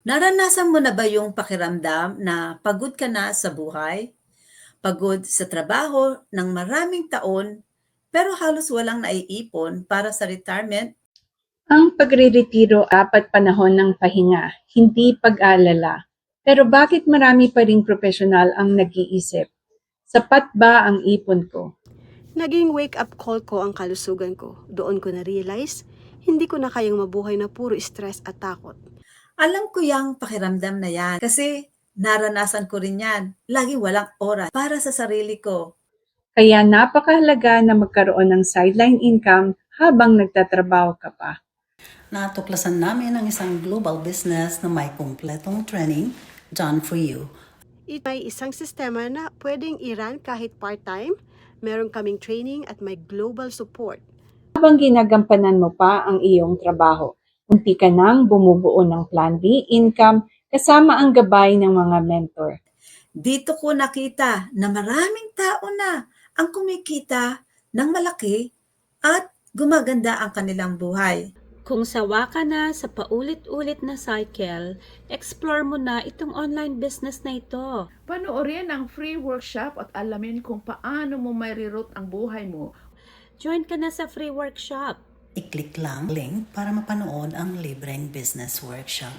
Naranasan mo na ba yung pakiramdam na pagod ka na sa buhay? Pagod sa trabaho ng maraming taon, pero halos walang naiipon para sa retirement? Ang pagre-retiro apat panahon ng pahinga, hindi pag-alala. Pero bakit marami pa ring profesional ang nag-iisip? Sapat ba ang ipon ko? Naging wake-up call ko ang kalusugan ko. Doon ko na-realize, hindi ko na kayang mabuhay na puro stress at takot. Alam ko yung pakiramdam na yan kasi naranasan ko rin yan. Laging walang oras para sa sarili ko. Kaya napakahalaga na magkaroon ng sideline income habang nagtatrabaho ka pa. Natuklasan namin ang isang global business na may kumpletong training done for you. Ito ay isang sistema na pwedeng i-run kahit part-time, meron kaming training at may global support. Habang ginagampanan mo pa ang iyong trabaho, unti ka nang bumubuo ng Plan B income kasama ang gabay ng mga mentor. Dito ko nakita na maraming tao na ang kumikita ng malaki at gumaganda ang kanilang buhay. Kung sawa ka na sa paulit-ulit na cycle, explore mo na itong online business na ito. Panoorin ang free workshop at alamin kung paano mo may reroute ang buhay mo. Join ka na sa free workshop. I-click lang link para mapanood ang libreng business workshop.